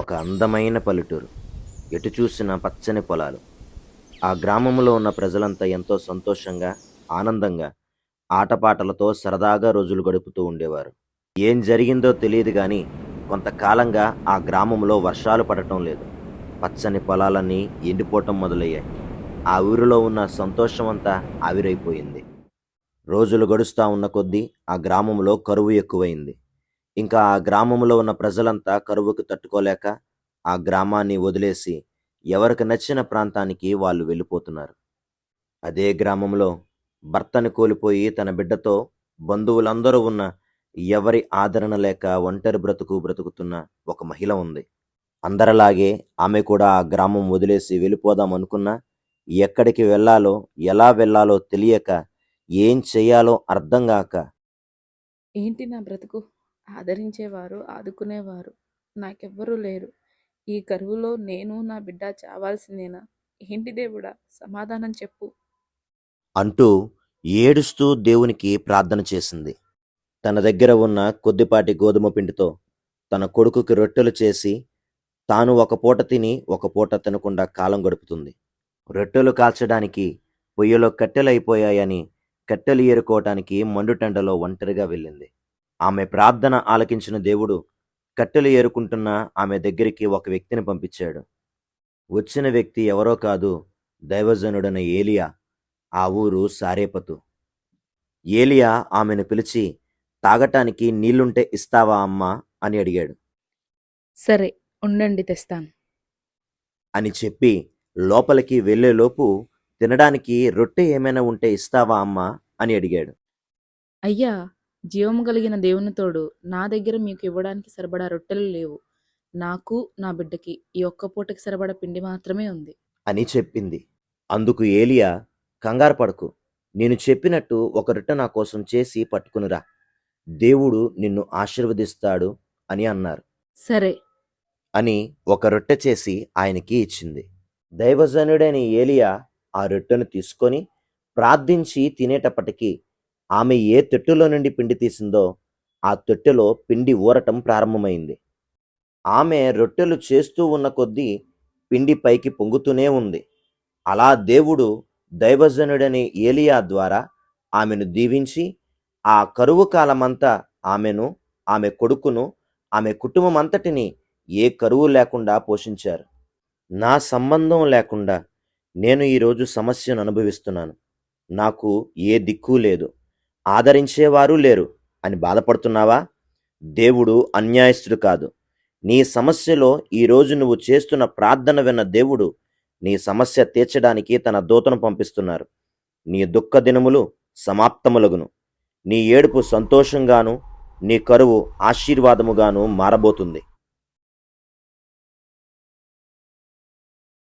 ఒక అందమైన పల్లెటూరు. ఎటు చూసిన పచ్చని పొలాలు. ఆ గ్రామంలో ఉన్న ప్రజలంతా ఎంతో సంతోషంగా ఆనందంగా ఆటపాటలతో సరదాగా రోజులు గడుపుతూ ఉండేవారు. ఏం జరిగిందో తెలియదు కానీ కొంతకాలంగా ఆ గ్రామంలో వర్షాలు పడటం లేదు. పచ్చని పొలాలన్నీ ఎండిపోవటం మొదలయ్యాయి. ఆ ఊరిలో ఉన్న సంతోషం అంతా ఆవిరైపోయింది. రోజులు గడుస్తూ ఉన్న కొద్దీ ఆ గ్రామంలో కరువు ఎక్కువైంది. ఇంకా ఆ గ్రామంలో ఉన్న ప్రజలంతా కరువుకు తట్టుకోలేక ఆ గ్రామాన్ని వదిలేసి ఎవరికి నచ్చిన ప్రాంతానికి వాళ్ళు వెళ్ళిపోతున్నారు. అదే గ్రామంలో భర్తను కోల్పోయి తన బిడ్డతో బంధువులందరూ ఉన్న ఎవరి ఆదరణ లేక ఒంటరి బ్రతుకు బ్రతుకుతున్న ఒక మహిళ ఉంది. అందరిలాగే ఆమె కూడా ఆ గ్రామం వదిలేసి వెళ్ళిపోదాం అనుకున్నా ఎక్కడికి వెళ్ళాలో ఎలా వెళ్ళాలో తెలియక ఏం చెయ్యాలో అర్థం కాక ఏంటి నా బ్రతుకు? ఆదరించేవారు ఆదుకునేవారు నాకెవ్వరూ లేరు. ఈ కరువులో నేను నా బిడ్డ చావాల్సిందేనా? ఏంటి దేవుడా? సమాధానం చెప్పు. అంటూ ఏడుస్తూ దేవునికి ప్రార్థన చేసింది. తన దగ్గర ఉన్న కొద్దిపాటి గోధుమ పిండితో తన కొడుకుకి రొట్టెలు చేసి తాను ఒక పూట తిని ఒక పూట తినకుండా కాలం గడుపుతుంది. రొట్టెలు కాల్చడానికి పొయ్యిలో కట్టెలు అయిపోయాయని కట్టెలు ఏరుకోవటానికి మండుటెండలో ఒంటరిగా వెళ్ళింది. ఆమె ప్రార్థన ఆలకించిన దేవుడు కట్టెలు ఏరుకుంటున్న ఆమె దగ్గరికి ఒక వ్యక్తిని పంపించాడు. వచ్చిన వ్యక్తి ఎవరో కాదు దైవజనుడైన ఏలియా ఆ ఊరు సారేపతు. ఏలియా ఆమెను పిలిచి తాగటానికి నీళ్ళుంటే ఇస్తావా అమ్మా? అని అడిగాడు. సరే ఉండండి తెస్తాను. అని చెప్పి లోపలికి వెళ్ళేలోపు తినడానికి రొట్టె ఏమైనా ఉంటే ఇస్తావా అమ్మా? అని అడిగాడు. అయ్యా జీవము కలిగిన దేవుని తోడు నా దగ్గర మీకు ఇవ్వడానికి సరిపడా రొట్టెలు లేవు. నాకు నా బిడ్డకి ఈ ఒక్క పూటకి సరిపడా పిండి మాత్రమే ఉంది. అని చెప్పింది. అందుకు ఏలియా కంగారు పడకు. నేను చెప్పినట్టు ఒక రొట్టె నా కోసం చేసి పట్టుకునిరా దేవుడు నిన్ను ఆశీర్వదిస్తాడు అని అన్నారు. సరే. అని ఒక రొట్టె చేసి ఆయనకి ఇచ్చింది. దైవజనుడైన ఏలియా ఆ రొట్టెను తీసుకొని ప్రార్థించి తినేటప్పటికీ ఆమె ఏ తొట్టెలో నుండి పిండి తీసిందో ఆ తొట్టెలో పిండి ఊరటం ప్రారంభమైంది. ఆమె రొట్టెలు చేస్తూ ఉన్న కొద్దీ పిండి పైకి పొంగుతూనే ఉంది. అలా దేవుడు దైవజనుడని ఏలియా ద్వారా ఆమెను దీవించి ఆ కరువు కాలమంతా ఆమెను ఆమె కొడుకును ఆమె కుటుంబం అంతటిని ఏ కరువు లేకుండా పోషించారు. నా సంబంధం లేకుండా నేను ఈరోజు సమస్యను అనుభవిస్తున్నాను. నాకు ఏ దిక్కు లేదు. ఆదరించేవారు లేరు అని బాధపడుతున్నావా? దేవుడు అన్యాయస్తుడు కాదు. నీ సమస్యలో ఈరోజు నువ్వు చేస్తున్న ప్రార్థన విన్న దేవుడు నీ సమస్య తీర్చడానికి తన దూతను పంపిస్తున్నారు. నీ దుఃఖ దినములు సమాప్తములగును. నీ ఏడుపు సంతోషంగాను నీ కరువు ఆశీర్వాదముగాను మారబోతుంది.